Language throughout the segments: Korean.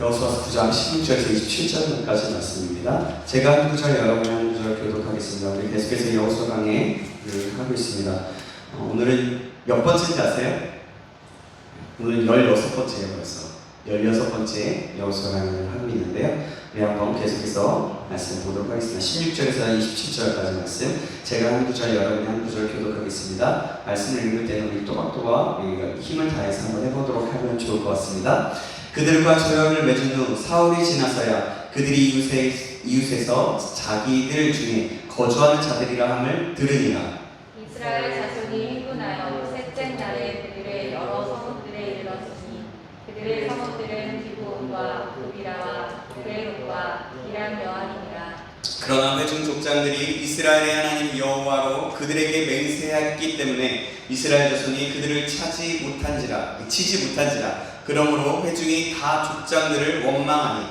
여호수아서 9장 16절에서 27절까지 말씀입니다. 제가 한 구절 여러분이 한 구절 교독하겠습니다. 우리 계속해서 여호수아 강의 하고 있습니다. 어, 오늘은 몇 번째인지 아세요? 오늘 16번째예요 벌써 16번째 여호수아 강의를 하고 있는데요. 우리 한번 계속해서 말씀 보도록 하겠습니다. 16절에서 27절까지 말씀 제가 한 구절 여러분이 한 구절 교독하겠습니다. 말씀을 읽을 때는 우리 또박또박 우리가 힘을 다해서 한번 해보도록 하면 좋을 것 같습니다. 그들과 조약을 맺은 후 사흘이 지나서야 그들이 이웃에, 이웃에서 자기들 중에 거주하는 자들이라 함을 들으니라. 이스라엘 자손이 흥분하여 셋째 날에 그들의 여러 성읍들에 이르렀으니 그들의 성읍들은 기브온과 도비라와 그레롯과 이란 여한이니라 그러나 회중 족장들이 이스라엘의 하나님 여호와로 그들에게 맹세했기 때문에 이스라엘 자손이 그들을 차지 못한지라 치지 못한지라 그러므로 회중이 다 족장들을 원망하니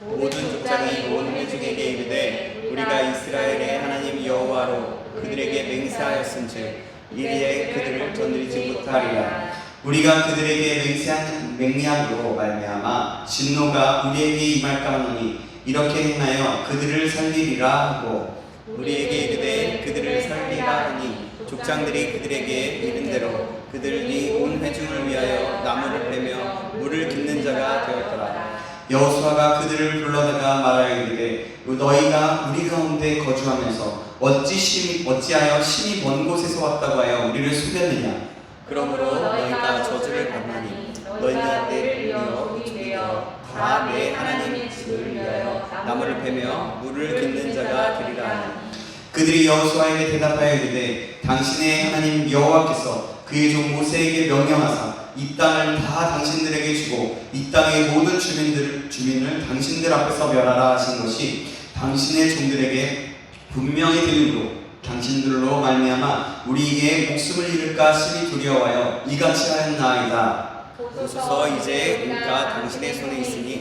모든 족장이 온 회중에게 이르되 우리가 이스라엘의 하나님 여호와로 그들에게 맹세하였은즉 이리에 그들을 건드리지 못하리라. 우리가 그들에게 맹세한 맹약으로 말미암아 진노가 우리에게 임할까 하노니 이렇게 행하여 그들을 살리리라 하고 우리에게 이르되 그들을 살리라 하니 족장들이 그들에게 이른 대로 그들이 온 회중을 위하여 나무를 베며 물을 깃는 자가 되었더라. 여호수아가 그들을 불러다가 말하기를 너희가 우리 가운데 거주하면서 어찌 심 어찌하여 심히 먼 곳에서 왔다고 하여 우리를 속였느냐? 그러므로 너희가 저주를 받나니 너희가 내를 위하여 우리 되어 다내 하나님의 집을 위하여 베며 물을 깃는 자가 되리라 그들이 여호수아에게 대답하여 이르되 당신의 하나님 여호와께서 그의 종 모세에게 명령하사 이 땅을 다 당신들에게 주고 이 땅의 모든 주민들 주민을 당신들 앞에서 멸하라 하신 것이 당신의 종들에게 분명히 들림으로 당신들로 말미암아 우리에게 목숨을 잃을까 심히 두려워하여 이같이 하였나이다. 보소서 이제 우리가 당신의 손에 있으니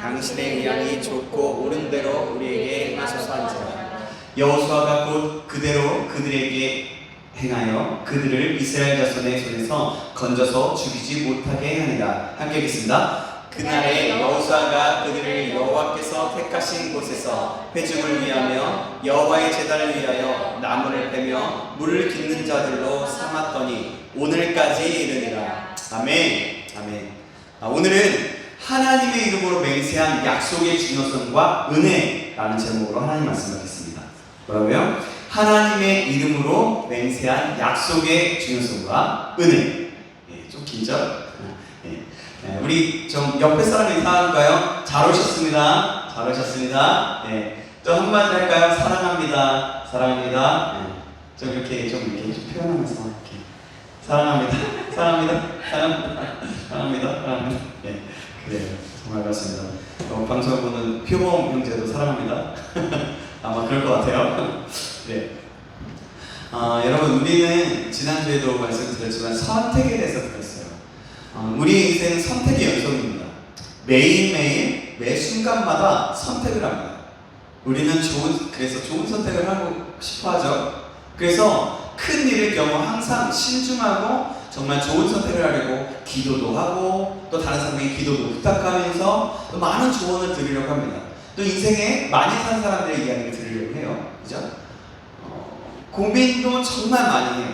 당신의 의향이 좋고 옳은 대로 우리에게 행하소서 한지라. 여호수아가 곧 그대로 그들에게 행하여 그들을 이스라엘 자손의 손에서 건져서 죽이지 못하게 하니라. 함께 읽겠습니다. 그날에 여호수아가 그들을 여호와께서 택하신 곳에서 회중을 위하며 여호와의 제단을 위하여 나무를 베며 물을 깃는 자들로 삼았더니 오늘까지 이르니라. 아멘. 아멘. 아, 오늘은 하나님의 이름으로 맹세한 약속의 중요성과 은혜라는 제목으로 하나님 말씀하겠습니다. 뭐라고요? 하나님의 이름으로 맹세한 약속의 중요성과 은혜. 예, 좀 길죠? 예. 예, 우리 좀 옆에 사람 인사할까요? 잘 오셨습니다. 잘 오셨습니다. 예. 좀 한마디 할까요? 사랑합니다. 사랑합니다. 예. 좀 이렇게 좀 이렇게 좀 표현하면서 이렇게 사랑합니다. 사랑합니다. 사랑합니다. 사랑합니다. 사랑합니다. 예. 그래요. 정말 그렇습니다. 어, 방송 보는 표범 형제도 사랑합니다. 아마 그럴 것 같아요. 네. 아, 여러분 우리는 지난주에도 말씀드렸지만 선택에 대해서 들었어요. 어, 우리 인생은 선택의 연속입니다. 매일매일 매 순간마다 선택을 합니다. 우리는 좋은 그래서 좋은 선택을 하고 싶어 하죠. 그래서 큰 일일 경우 항상 신중하고 정말 좋은 선택을 하려고 기도도 하고 또 다른 사람에게 기도도 부탁하면서 또 많은 조언을 드리려고 합니다. 또 인생에 많이 산 사람들의 이야기를 들으려고 해요. 그죠? 어, 고민도 정말 많이 해요.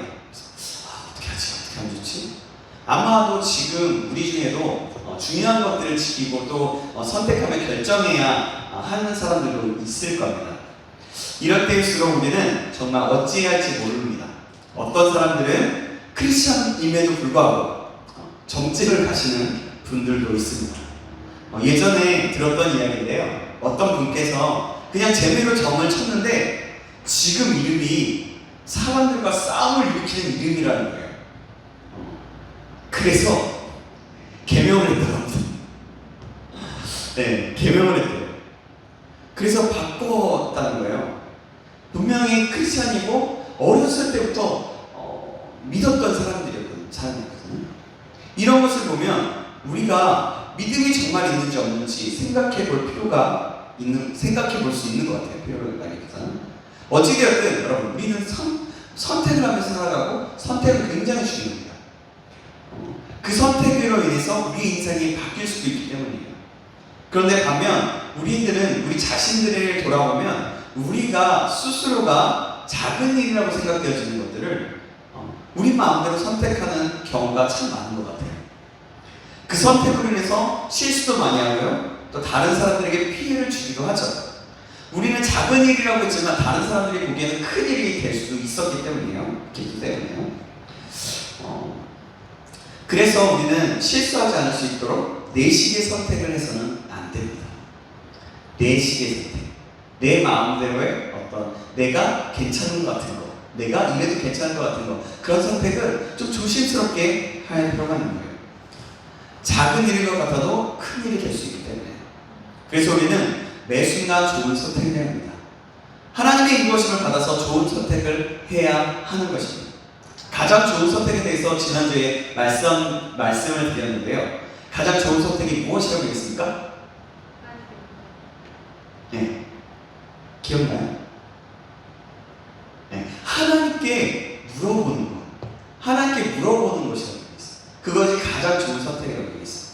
아, 어떻게 하지? 어떻게 하면 좋지? 아마도 지금 우리 중에도 어, 중요한 것들을 지키고 또 어, 선택하며 결정해야 어, 하는 사람들도 있을 겁니다. 이럴 때일수록 우리는 정말 어찌해야 할지 모릅니다. 어떤 사람들은 크리스천임에도 불구하고 어, 점집을 가시는 분들도 있습니다. 어, 예전에 들었던 이야기인데요. 어떤 분께서 그냥 재미로 점을 쳤는데 지금 이름이 사람들과 싸움을 일으키는 이름이라는 거예요. 어, 그래서 개명을 했더라고요. 네, 개명을 했대요. 그래서 바꿨다는 거예요. 분명히 크리스찬이고 어렸을 때부터 어, 믿었던 사람들이었거든요. 사람이었거든요. 이런 것을 보면 우리가 믿음이 정말 있는지 없는지 생각해 볼 필요가 있는 생각해 볼 수 있는 것 같아요. 필요를 나기보다는 어찌되었든 여러분 우리는 선, 선택을 하면서 살아가고 선택은 굉장히 중요합니다. 어, 그 선택으로 인해서 우리 인생이 바뀔 수도 있기 때문이에요. 그런데 반면 우리들은 우리 자신들을 돌아보면 우리가 스스로가 작은 일이라고 생각되어지는 것들을 어, 우리 마음대로 선택하는 경우가 참 많은 것 같아요. 그 선택으로 인해서 실수도 많이 하고요. 또 다른 사람들에게 피해를 주기도 하죠. 우리는 작은 일이라고 했지만 다른 사람들이 보기에는 큰 일이 될 수도 있었기 때문이에요. 기도 때문에요. 어, 그래서 우리는 실수하지 않을 수 있도록 내식의 선택을 해서는 안 됩니다. 내식의 선택. 내 마음대로의 어떤 내가 괜찮은 것 같은 거, 내가 이래도 괜찮은 것 같은 거, 그런 선택을 좀 조심스럽게 할 필요가 있는 거예요. 작은 일인 것 같아도 큰 일이 될 수 있기 때문에. 그래서 우리는 매 순간 좋은 선택을 해야 합니다. 하나님의 인도하심을 받아서 좋은 선택을 해야 하는 것입니다. 가장 좋은 선택에 대해서 지난주에 말씀, 말씀을 드렸는데요. 가장 좋은 선택이 무엇이라고 했습니까? 네. 기억나요? 네. 하나님께 물어보는 것. 하나님께 물어보는 것이라고 했어요. 그것이 가장 좋은 선택이라고 했어요.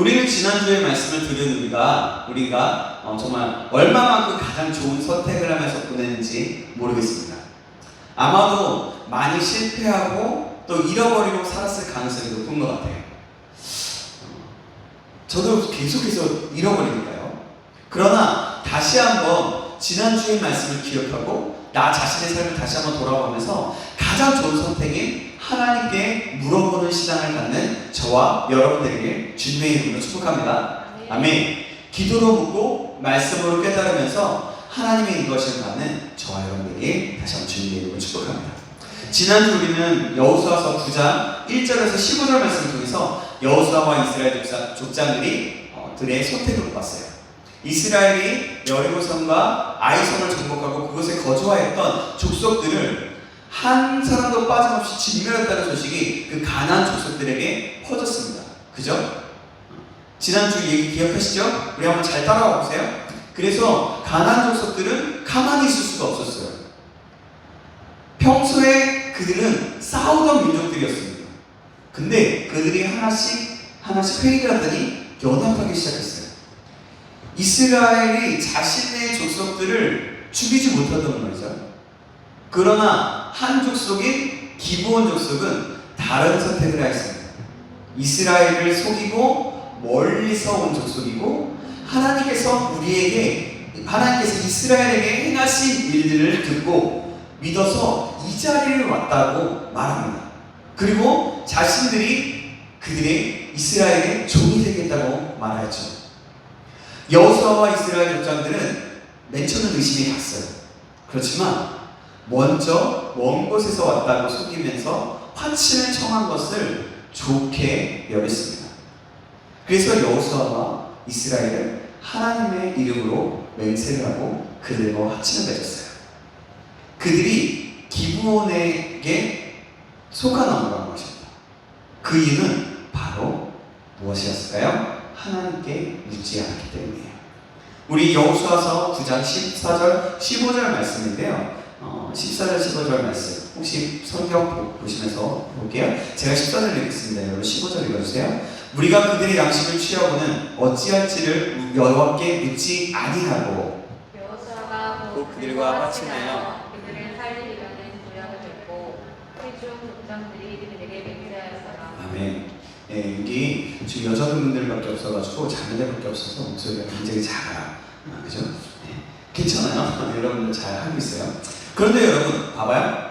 우리는 지난주에 말씀을 들은 우리가, 우리가 어, 정말 얼마만큼 가장 좋은 선택을 하면서 보냈는지 모르겠습니다. 아마도 많이 실패하고 또 잃어버리고 살았을 가능성이 높은 것 같아요. 저도 계속해서 잃어버리니까요. 그러나 다시 한번 지난주의 말씀을 기억하고 나 자신의 삶을 다시 한번 돌아보면서 가장 좋은 선택인 하나님께 물어보는 시간을 갖는 저와 여러분들에게 주님의 이름으로 축복합니다. 아멘. 기도로 묻고 말씀으로 깨달으면서 하나님의 이것을 받는 저와 여러분에게 다시 한번 주님의 이름으로 축복합니다. 지난주 우리는 여호수아서 9장 1절에서 15절 말씀을 통해서 여호수아와 이스라엘 족장, 족장들이 어, 들의 선택을 봤어요. 이스라엘이 여리고성과 아이성을 정복하고 그곳에 거주하였던 족속들을 한 사람도 빠짐없이 진멸했다는 소식이 그 가나안 족속들에게 퍼졌습니다. 그죠? 지난주 얘기 기억하시죠? 우리 한번 잘 따라와 보세요. 그래서 가나안 족속들은 가만히 있을 수가 없었어요. 평소에 그들은 싸우던 민족들이었습니다. 근데 그들이 하나씩 하나씩 회의를 하더니 연합하기 시작했어요. 이스라엘이 자신의 족속들을 죽이지 못하던 말이죠. 그러나 한 족속인 기브온 족속은 다른 선택을 하였습니다. 이스라엘을 속이고 멀리서 온 족속이고 하나님께서 우리에게 하나님께서 이스라엘에게 행하신 일들을 듣고 믿어서 이 자리를 왔다고 말합니다. 그리고 자신들이 그들의 이스라엘의 종이 되겠다고 말하였죠. 여호수아와 이스라엘 족장들은 맨 처음에 의심이 갔어요. 그렇지만 먼저 먼 곳에서 왔다고 속이면서 화친을 청한 것을 좋게 여겼습니다. 그래서 여호수아와 이스라엘은 하나님의 이름으로 맹세를 하고 그들과 화친을 맺었어요. 그들이 기브온에게 속아넘어간 것입니다. 그 이유는 바로 무엇이었을까요? 하나님께 묻지 않았기 때문이에요. 우리 여호수아서 9장 14절, 15절 말씀인데요. 어, 14절, 15절 말씀. 혹시 성경 보- 보시면서 볼게요. 제가 14절 읽겠습니다. 여러분 15절 읽어주세요. 우리가 그들의 양식을 취하고는 어찌할지를 여호와께 묻지 아니하고 여호수아가 곧 그들과 화친하여 그들을 살리려는 조약을 맺고 회중 족장들이 그들에게 맹세하였더라. 아멘. 예, 여기 지금 여자분들밖에 없어가지고 자녀들밖에 없어서 목소리가 굉장히 작아요. 아, 그죠? 예, 괜찮아요. 여러분들 잘 하고 있어요. 그런데 여러분 봐봐요.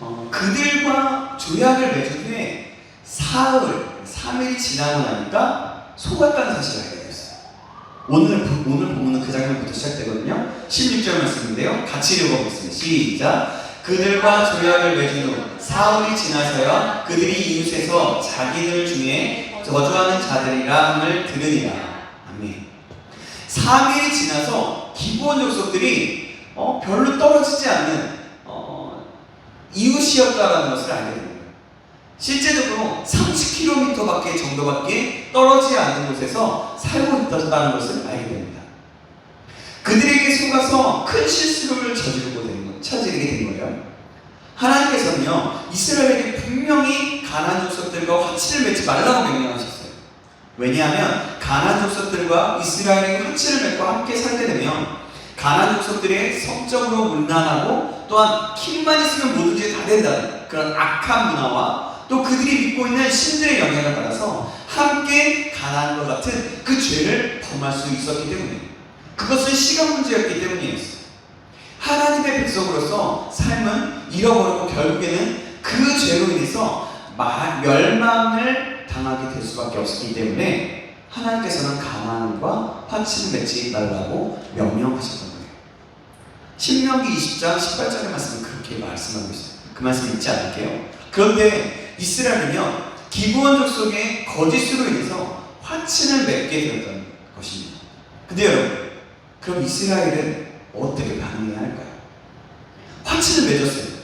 어, 그들과 조약을 맺은 후에 사흘, 3일이 지나고 나니까 속았다는 사실을 알게 됐어요. 오늘 부- 오늘 보면은 그 장면부터 시작되거든요. 16절 말씀인데요. 같이 읽어보겠습니다. 시작. 그들과 조약을 맺은 후 사흘이 지나서야 그들이 이웃에서 자기들 중에 저주하는 자들이라 함을 들으니라. 아멘. 3일이 지나서 기본 족속들이 어, 별로 떨어지지 않는 어, 이웃이었다라는 것을 알게 됩니다. 실제적으로 30km밖에 정도밖에 떨어지지 않는 곳에서 살고 있었다는 것을 알게 됩니다. 그들에게 속아서 큰 실수를 저지르고 된 거, 저지르게 된 거예요. 하나님께서는요 이스라엘에게 분명히 가나안 족속들과 화치를 맺지 말라고 명령하셨어요. 왜냐하면 가나안 족속들과 이스라엘의 화친을 맺고 함께 살게 되면 가나안 족속들의 성적으로 문란하고 또한 힘만 있으면 뭐든지 다 된다는 그런 악한 문화와 또 그들이 믿고 있는 신들의 영향을 받아서 함께 가나안과 같은 그 죄를 범할 수 있었기 때문에 그것은 시간 문제였기 때문이었어요. 하나님의 백성으로서 삶은 잃어버리고 결국에는 그 죄로 인해서 마- 멸망을 당하게 될 수밖에 없었기 때문에 하나님께서는 가나안과 화친을 맺지 말라고 명령하셨던 거예요. 신명기 20장 18절의 말씀은 그렇게 말씀하고 있어요. 그 말씀 읽지 않을게요. 그런데 이스라엘은요 기브원 족속의 거짓으로 인해서 화친을 맺게 되었던 것입니다. 근데 여러분, 그럼 이스라엘은 어떻게 반응해야 할까요? 화친을 맺었어요.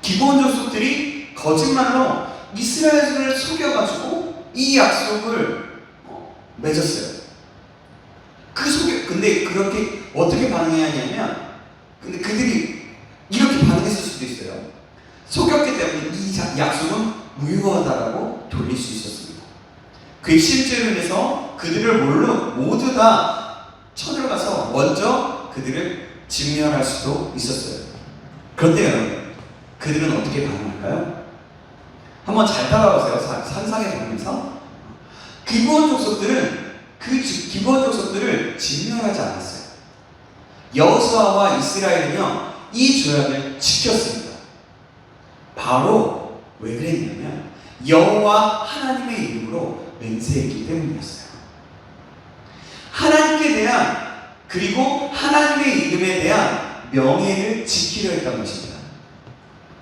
기브원 족 속들이 거짓말로 이스라엘을 속여가지고 이 약속을 어, 맺었어요. 그 속여, 근데 그렇게 어떻게 반응해야 하냐면, 근데 그들이 이렇게 반응했을 수도 있어요. 속였기 때문에 이 자- 약속은 무효하다라고 돌릴 수 있었습니다. 그의 실제로 인해서 그들을 물론 모두 다 쳐들어가서 먼저 그들을 직면할 수도 있었어요. 그런데 여러분, 그들은 어떻게 반응할까요? 한번 잘 따라오세요. 사- 상상해 보면서. 기본 족속들은 그 지- 기본 족속들을 직면하지 않았어요. 여호수아와 이스라엘은요 이 조약을 지켰습니다. 바로 왜 그랬냐면 여호와 하나님의 이름으로 맹세했기 때문이었어요. 하나님께 대한 그리고 하나님의 이름에 대한 명예를 지키려 했던 것입니다.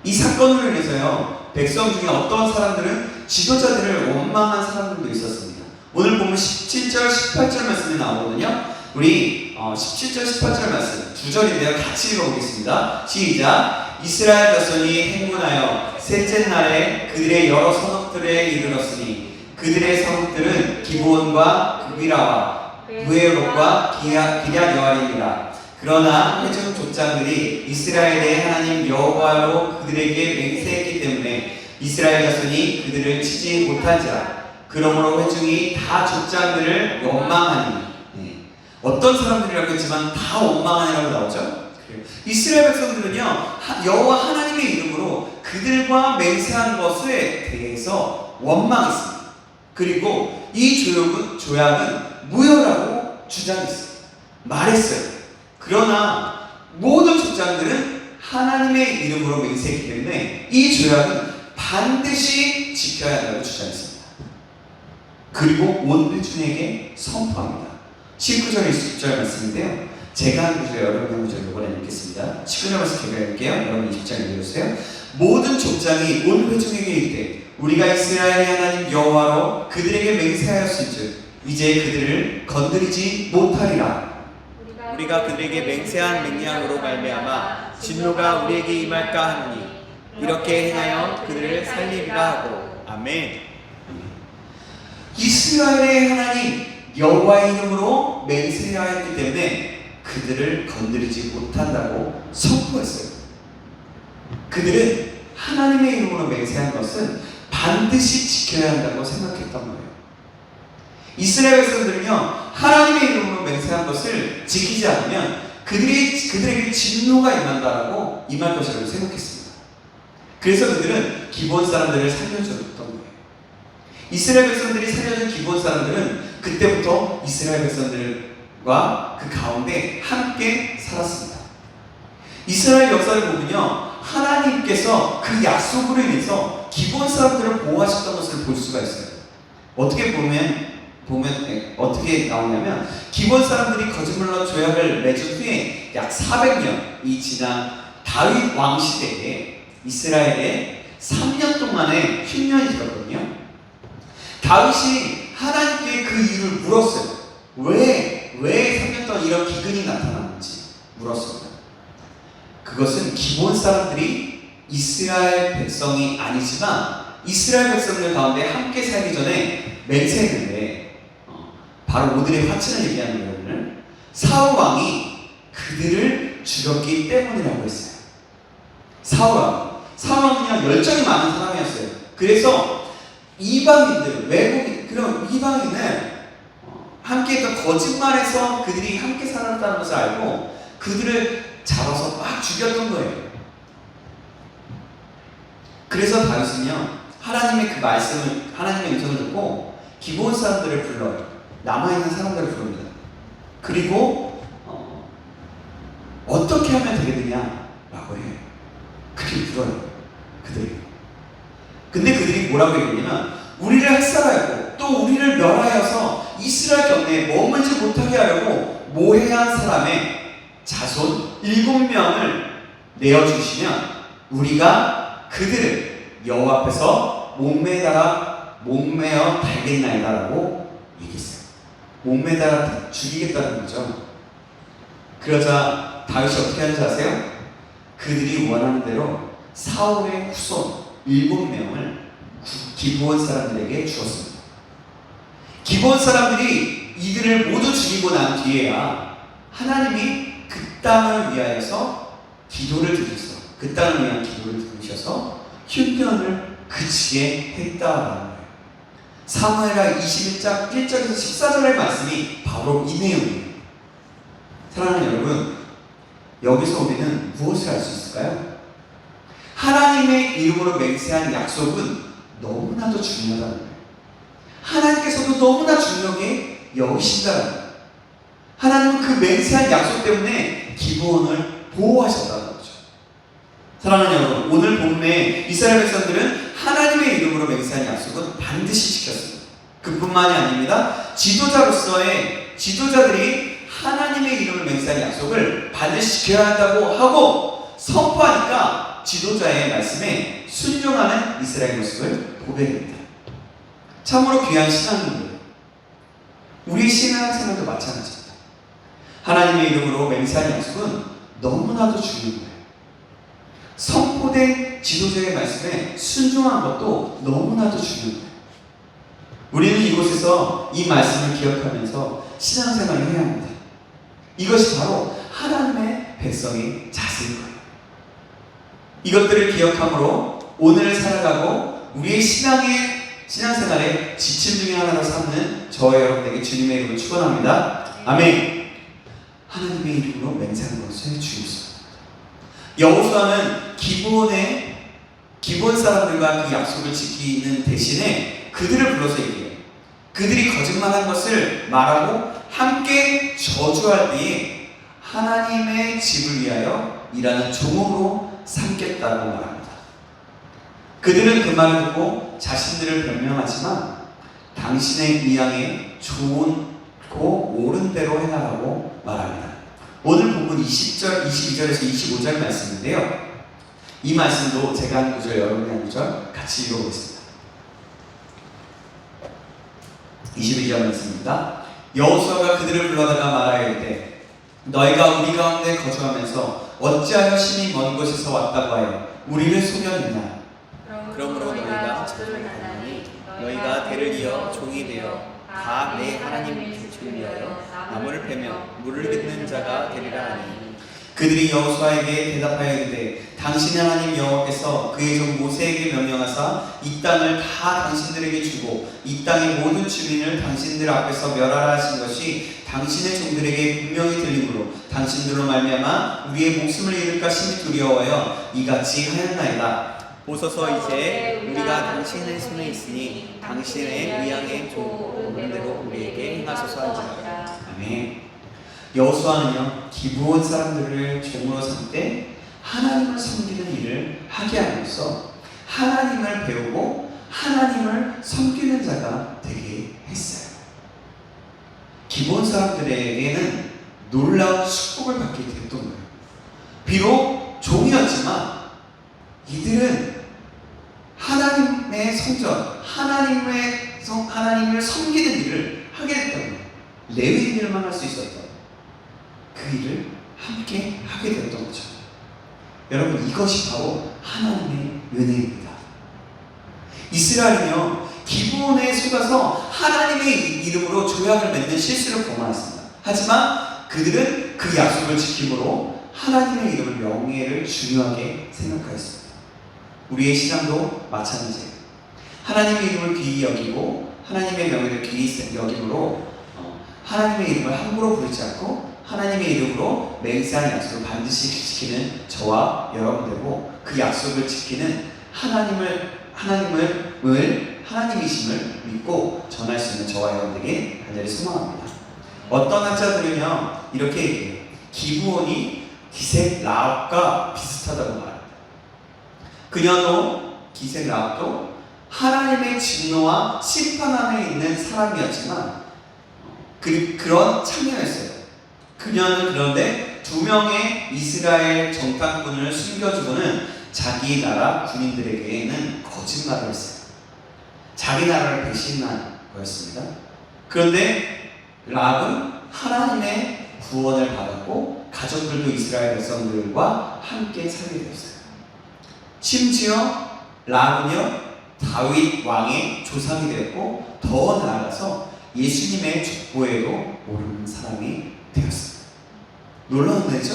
이 사건으로 인해서요 백성 중에 어떤 사람들은 지도자들을 원망한 사람들도 있었습니다. 오늘 보면 17절, 18절 말씀이 나오거든요. 우리 어, 17절, 18절 말씀 두 절인데요. 같이 읽어보겠습니다. 시작. 이스라엘 자손이 행군하여 셋째 날에 그들의 여러 성읍들에 이르렀으니 그들의 성읍들은 기브온과 구비라와 무에롯과 기랴 여아리니라. 그러나 회중 족장들이 이스라엘의 하나님 여호와로 그들에게 맹세했기 때문에 이스라엘 자손이 그들을 치지 못한지라. 그러므로 회중이 다 족장들을 원망하니 네. 어떤 사람들이라고 했지만 다 원망하니라고 나오죠. 그래요. 이스라엘 백성들은요 하- 여호와 하나님의 이름으로 그들과 맹세한 것에 대해서 원망했습니다. 그리고 이 조약은, 조약은 무효라고 주장했어요. 말했어요. 그러나 모든 족장들은 하나님의 이름으로 맹세했기 때문에 이 조약은 반드시 지켜야 한다고 주장했습니다. 그리고 온 회중에게 선포합니다. 19절 20절 말씀인데요. 제가 한 구절 여러분 한 구절 이번에 읽겠습니다. 19절 말씀 제가 읽을게요. 여러분 20절 읽어주세요. 모든 족장이 온 회중에게 이르되 우리가 이스라엘의 하나님 여호와로 그들에게 맹세하였을즉 이제 그들을 건드리지 못하리라. 우리가 그들에게 맹세한 맹약으로 말미암아 진노가 우리에게 임할까 하노니 이렇게 행하여 그들을 살리리라 하고 아멘. 이스라엘의 하나님 여호와의 이름으로 맹세하였기 때문에 그들을 건드리지 못한다고 선포했어요. 그들은 하나님의 이름으로 맹세한 것은 반드시 지켜야 한다고 생각했던 거예요. 이스라엘 백성들은요 하나님의 이름으로 맹세한 것을 지키지 않으면 그들이 그들에게 진노가 임한다라고 임할 것이라고 생각했습니다. 그래서 그들은 기본 사람들을 살려줬던 거예요. 이스라엘 백성들이 살려준 기본 사람들은 그때부터 이스라엘 백성들과 그 가운데 함께 살았습니다. 이스라엘 역사를 보면요 하나님께서 그 약속으로 인해서 기본 사람들을 보호하셨던 것을 볼 수가 있어요. 어떻게 보면 보면 에, 어떻게 나오냐면 기본 사람들이 거짓말로 조약을 맺은 후에 약 400년이 지난 다윗 왕 시대에 이스라엘에 3년 동안의 흉년이 있었거든요. 다윗이 하나님께 그 이유를 물었어요. 왜, 왜 3년 동안 이런 기근이 나타났는지 물었습니다. 그것은 기본 사람들이 이스라엘 백성이 아니지만 이스라엘 백성들 가운데 함께 살기 전에 맹세했는데 어, 바로 오늘의 화친을 얘기하는 거거든요. 사울 왕이 그들을 죽였기 때문이라고 했어요. 사울 왕. 사울 왕은요 열정이 많은 사람이었어요. 그래서 이방인들 외국인 그럼 이방인은 어, 함께 했던 거짓말에서 그들이 함께 살았다는 것을 알고 그들을 잡아서 막 죽였던 거예요. 그래서 다윗은요 하나님의 그 말씀을 하나님의 음성을 듣고 기본 사람들을 불러요. 남아 있는 사람들을 부릅니다. 그리고 어, 어떻게 하면 되게 되냐라고 해요. 그렇게 불어요. 그들이. 근데 그들이 뭐라고 얘기하냐면 우리를 학살하고 또 우리를 멸하여서 이스라엘 경내에 머물지 못하게 하려고 모해한 사람의 자손 일곱 명을 내어주시면 우리가 그들을 여호와 앞에서 목매다가 목매어 달겠나이다라고 얘기했어요. 목매다가 죽이겠다는 거죠. 그러자 다윗이 어떻게 하는지 아세요? 그들이 원하는 대로 사울의 후손 일곱 명을 기부원 사람들에게 주었습니다. 기부원 사람들이 이들을 모두 죽이고 난 뒤에야 하나님이 그 땅을 위하여서 기도를 들으셔서 그 땅을 위한 기도를 들으셔서 흉년을 그치게 했다라는 거예요. 사무엘하 21장 1절에서 14절의 말씀이 바로 이 내용이에요. 사랑하는 여러분, 여기서 우리는 무엇을 알 수 있을까요? 하나님의 이름으로 맹세한 약속은 너무나도 중요하다는 거예요. 하나님께서도 너무나 중요하게 여기신다는 거예요. 하나님은 그 맹세한 약속 때문에 기부원을 보호하셨다는 거죠. 사랑하는 여러분, 오늘 본문에 이스라엘 백성들은 하나님의 이름으로 맹세한 약속은 반드시 지켰습니다. 그뿐만이 아닙니다. 지도자로서의 지도자들이 하나님의 이름을 맹세한 약속을 반드시 지켜야 한다고 하고 선포하니까 지도자의 말씀에 순종하는 이스라엘 모습을 보게 됩니다. 참으로 귀한 신앙인들. 우리 신앙생활도 마찬가지입니다. 하나님의 이름으로 맹세한 약속은 너무나도 중요한 거예요. 선포된 지도자의 말씀에 순종한 것도 너무나도 중요한 거예요. 우리는 이곳에서 이 말씀을 기억하면서 신앙생활을 해야 합니다. 이것이 바로 하나님의 백성의 자세인 거예요. 이것들을 기억함으로 오늘을 살아가고 우리의 신앙의 신앙생활의 지침 중에 하나로 삼는 저와 여러분에게 주님의 이름으로 축원합니다. 아멘. 하나님의 이름으로 맹세하는 것을 주의했습니다. 여호수아는 기본의 기본 사람들과 그 약속을 지키는 대신에 그들을 불러서 얘기해요. 그들이 거짓말한 것을 말하고 함께 저주할 때에 하나님의 집을 위하여 일하는 종으로 삼겠다고 말합니다. 그들은 그 말을 듣고 자신들을 변명하지만 당신의 의향에 좋고 옳은 대로 해나가고 말합니다. 오늘 본문 20절, 22절에서 25절 말씀인데요. 이 말씀도 제가 한 구절, 여러분이 한 구절 같이 읽어보겠습니다. 22절 말씀입니다. 여호수아가 그들을 불러다가 말하여 이르되 너희가 우리 가운데 거주하면서 어찌하여 심히 먼 곳에서 왔다고 하여 우리를 속였느냐 그러므로 너희가 저주를 당하니 너희가 대를 이어 종이 되어 다 내 하나님의 주를 위하여 나무를 패며 물을 긋는 자가 되리라 하니 그들이 여호수아에게 대답하여 이르되 당신의 하나님 여호와께서 그의 종 모세에게 명령하사 이 땅을 다 당신들에게 주고 이 땅의 모든 주민을 당신들 앞에서 멸하라 하신 것이 당신의 종들에게 분명히 들리므로 당신들로 말미암아 우리의 목숨을 잃을까 심히 두려워하여 이같이 하였나이다. 보소서 이제 우리가 당신의 손에 있으니 당신의 의향에 좋은 대로 우리에게 행하소서 하지라 아멘. 여호수아는요 기부원 사람들을 종으로 삼때 하나님을 섬기는 일을 하게 함으로써 하나님을 배우고 하나님을 섬기는 자가 되게 했어요. 기본 사람들에게는 놀라운 축복을 받게 됐던 거예요. 비록 종이었지만 이들은 성전, 하나님의 성, 하나님을 섬기는 일을 하게 거예요. 레위인들만 할 수 있었던 그 일을 함께 하게 됐던 거죠. 여러분 이것이 바로 하나님의 은혜입니다. 이스라엘은요 기본에 속아서 하나님의 이름으로 조약을 맺는 실수를 범하였습니다. 하지만 그들은 그 약속을 지킴으로 하나님의 이름을 명예를 중요하게 생각하였습니다. 우리의 신앙도 마찬가지예요. 하나님의 이름을 귀히 여기고 하나님의 명예를 귀히 여김으로 어, 하나님의 이름을 함부로 부르지 않고 하나님의 이름으로 맹세한 약속을 반드시 지키는 저와 여러분들고 그 약속을 지키는 하나님을 하나님을 을 하나님이심을 믿고 전할 수 있는 저와 여러분에게 간절히 소망합니다. 어떤 학자들은요 이렇게 얘기해요. 기부원이 기생 라합과 비슷하다고 말합니다. 그녀도 기생 라합도 하나님의 진노와 심판 안에 있는 사람이었지만 그, 그런 참여였어요. 그녀는 그런데 두 명의 이스라엘 정탐꾼을 숨겨주고는 자기 나라 군인들에게는 거짓말을 했어요. 자기 나라를 배신한 거였습니다. 그런데 랍은 하나님의 구원을 받았고 가족들도 이스라엘 백성들과 함께 살게 되었어요. 심지어 랍은요 다윗 왕의 조상이 되었고 더 나아가서 예수님의 족보에도 오르는 사람이 되었습니다. 놀라운 은혜죠?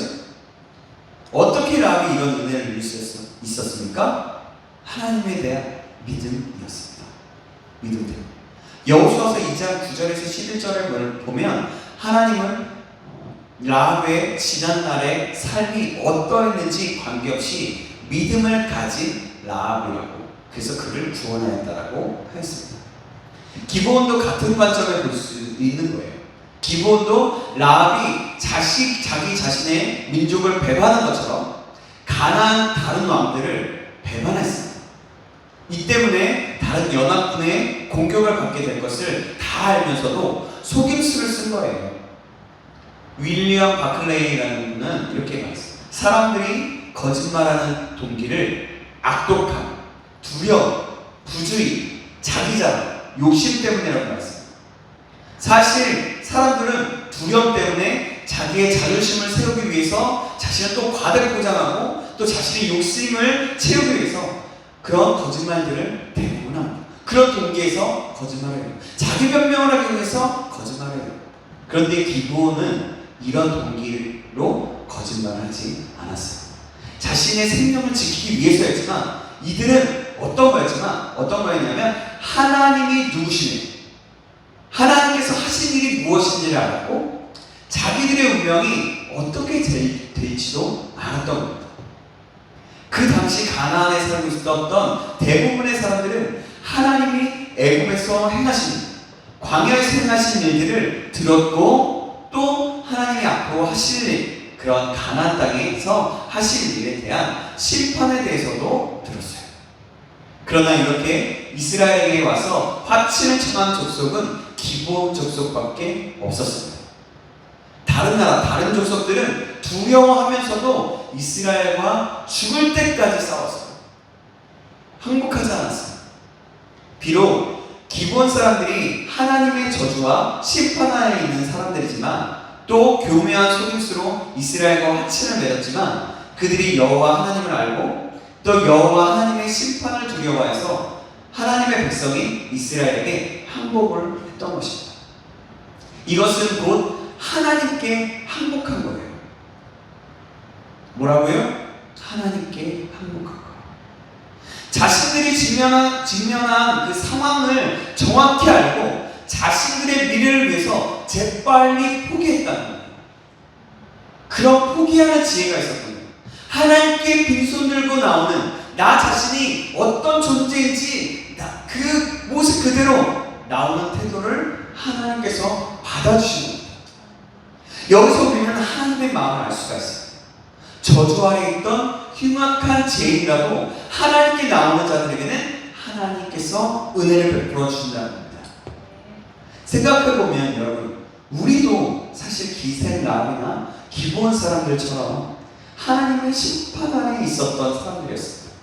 어떻게 랍이 이런 은혜를 누릴 수 있었- 있었습니까? 하나님에 대한 믿음이었습니다. 믿음 때문에. 여호수아서 2장 9절에서 11절을 보면 하나님은 라합의 지난날의 삶이 어떠했는지 관계없이 믿음을 가진 라합이라고 그래서 그를 구원하였다라고 하였습니다. 기본도 같은 관점을 볼수 있는 거예요. 기본도 라합이 자식 자기 자신의 민족을 배반한 것처럼 가난 다른 왕들을 배반했습니다. 이 때문에 다른 연합군의 공격을 받게 될 것을 다 알면서도 속임수를 쓴 거예요. 윌리엄 바클레이라는 분은 이렇게 말했어요. 사람들이 거짓말하는 동기를 악독함, 두려움, 부주의, 자기자랑, 욕심 때문이라고 말했어요. 사실 사람들은 두려움 때문에 자기의 자존심을 세우기 위해서 자신을 또 과대로 포장하고 또 자신의 욕심을 채우기 위해서 그런 거짓말들을 대부분 합니다. 그런 동기에서 거짓말을 해요. 자기 변명을 하기 위해서 거짓말을 해요. 그런데 기부원은 이런 동기로 거짓말을 하지 않았어요. 자신의 생명을 지키기 위해서였지만 이들은 어떤 거였지만 어떤 거였냐면 하나님이 누구시니 하나님께서 하신 일이 무엇인지를 알았고 자기들의 운명이 어떻게 될- 될지도 알았던 겁니다. 그 당시 가나안에 살고 있었던 대부분의 사람들은 하나님이 애굽에서 행하신 광야에서 행하신 일들을 들었고 또 하나님이 앞으로 하실 일 그런 가나안 땅에서 하실 일에 대한 심판에 대해서도 들었어요. 그러나 이렇게 이스라엘에 와서 화친을 청한 족속은 기본 족속밖에 없었습니다. 다른 나라, 다른 족속들은 두려워하면서도 이스라엘과 죽을 때까지 싸웠어요. 항복하지 않았어요. 비록 기본 사람들이 하나님의 저주와 심판 하에 있는 사람들이지만 또 교묘한 속임수로 이스라엘과 화친을 맺었지만 그들이 여호와 하나님을 알고 또 여호와 하나님의 심판을 두려워해서 하나님의 백성이 이스라엘에게 항복을 했던 것입니다. 이것은 곧 하나님께 항복한 거예요. 뭐라고요? 하나님께 항복한 거예요. 자신들이 직면한, 직면한 그 상황을 정확히 알고 자신들의 미래를 위해서 재빨리 포기했다는 거예요. 그런 포기하는 지혜가 거예요. 하나님께 빈손 들고 나오는 나 자신이 어떤 존재인지 나- 그 모습 그대로 나오는 태도를 하나님께서 받아주시는 겁니다. 여기서 우리는 하나님의 마음을 알 수가 있어요. 저주 아래 있던 흉악한 죄인이라도 하나님께 나오는 자들에게는 하나님께서 은혜를 베풀어 주신다는 겁니다. 생각해 보면 여러분, 우리도 사실 기생남이나 기본 사람들처럼 하나님의 심판 안에 있었던 사람들이었습니다.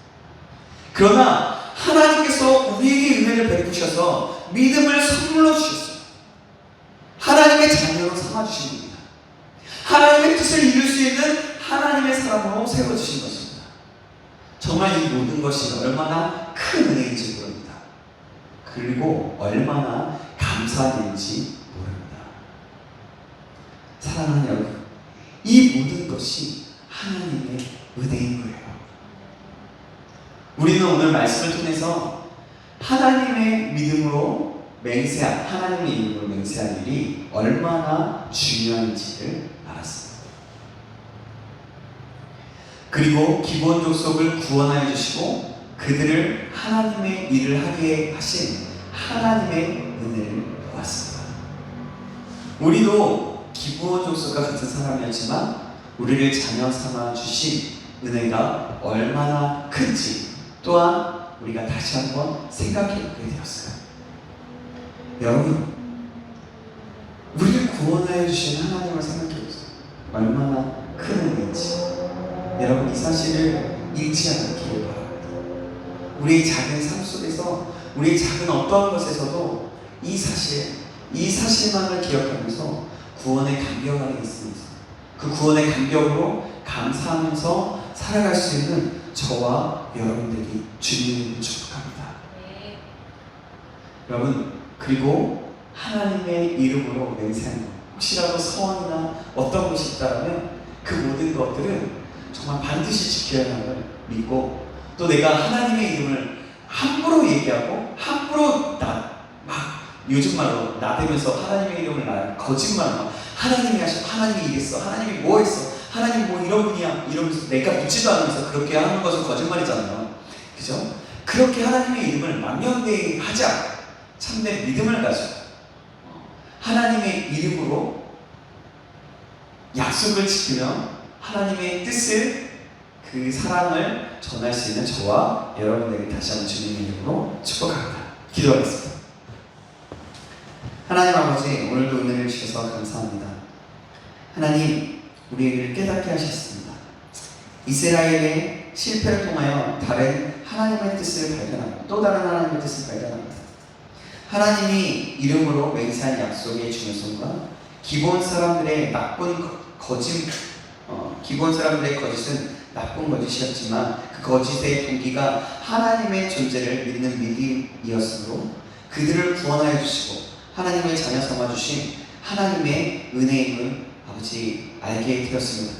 그러나 하나님께서 우리에게 은혜를 베푸셔서 믿음을 선물로 주셨어요. 하나님의 자녀로 삼아주신 겁니다. 하나님의 뜻을 이룰 수 있는 하나님의 사람으로 세워주신 것입니다. 정말 이 모든 것이 얼마나 큰 은혜인지 모릅니다. 그리고 얼마나 감사한 일인지 모릅니다. 사랑하는 여러분, 이 모든 것이 하나님의 은혜인 거예요. 우리는 오늘 말씀을 통해서 하나님의 믿음으로 맹세한 하나님의 이름으로 맹세한 일이 얼마나 중요한지를 알았습니다. 그리고 기본 족속을 구원하여 주시고 그들을 하나님의 일을 하게 하신 하나님의 은혜를 보았습니다. 우리도 기본 족속과 같은 사람이었지만 우리를 자녀 삼아 주신 은혜가 얼마나 큰지 또한 우리가 다시 한번 생각해 보게 되었어요. 여러분, 우리를 구원하여 주신 하나님을 생각해 보세요. 얼마나 큰 은혜인지. 여러분, 이 사실을 잊지 않기를 바랍니다. 우리의 작은 삶 속에서, 우리의 작은 어떠한 것에서도 이 사실, 이 사실만을 기억하면서 구원의 감격 안에 있습니다. 그 구원의 감격으로 감사하면서 살아갈 수 있는 저와 여러분들이 주님을 축복합니다. 네. 여러분 그리고 하나님의 이름으로 맹세하는 것 혹시라도 서원이나 어떤 것이 있다면 그 모든 것들은 정말 반드시 지켜야 함을 믿고 또 내가 하나님의 이름을 함부로 얘기하고 함부로 요즘 말로 나대면서 하나님의 이름을 나 거짓말로 하나님이 하셔 하나님이 이랬어 하나님이 뭐 했어 하나님 뭐 이런 분이야 이러면서 내가 묻지도 않으면서 그렇게 하는 것은 거짓말이잖아요 그죠? 그렇게 하나님의 이름을 망연대히 하자 참된 믿음을 가지고 하나님의 이름으로 약속을 지키며 하나님의 뜻을 그 사랑을 전할 수 있는 저와 여러분에게 다시 한번 주님의 이름으로 축복합니다. 기도하겠습니다. 하나님 아버지 오늘도 은혜를 주셔서 감사합니다. 하나님 우리를 깨닫게 하셨습니다. 이스라엘의 실패를 통하여 다른 하나님의 뜻을 발견하고 또 다른 하나님의 뜻을 발견합니다. 하나님이 이름으로 맹세한 약속의 중요성과 기본 사람들의 나쁜 거- 거짓, 어, 기본 사람들의 거짓은 나쁜 거짓이었지만 그 거짓의 동기가 하나님의 존재를 믿는 믿음이었으므로 그들을 구원하여 주시고 하나님의 자녀 삼아 주신 하나님의 은혜임을 아버지 알게 되었습니다.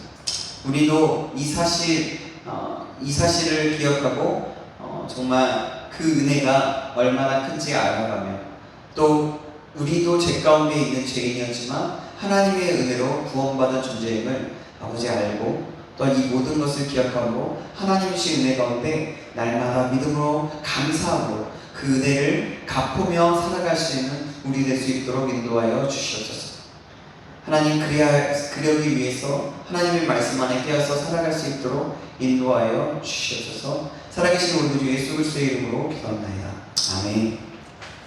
우리도 이 사실 어, 이 사실을 기억하고 어, 정말 그 은혜가 얼마나 큰지 알아가며 또 우리도 죄 가운데 있는 죄인이었지만 하나님의 은혜로 구원받은 존재임을 아버지 알고 또 이 모든 것을 기억하고 하나님이신 은혜 가운데 날마다 믿음으로 감사하고 그 은혜를 갚으며 살아갈 수 있는 우리 될 수 있도록 인도하여 주시옵소서. 하나님 그러기 위해서 하나님의 말씀 안에 깨어서 살아갈 수 있도록 인도하여 주시옵소서. 살아계신 우리 주 예수 그리스도의 이름으로 기도합나이다. 아멘.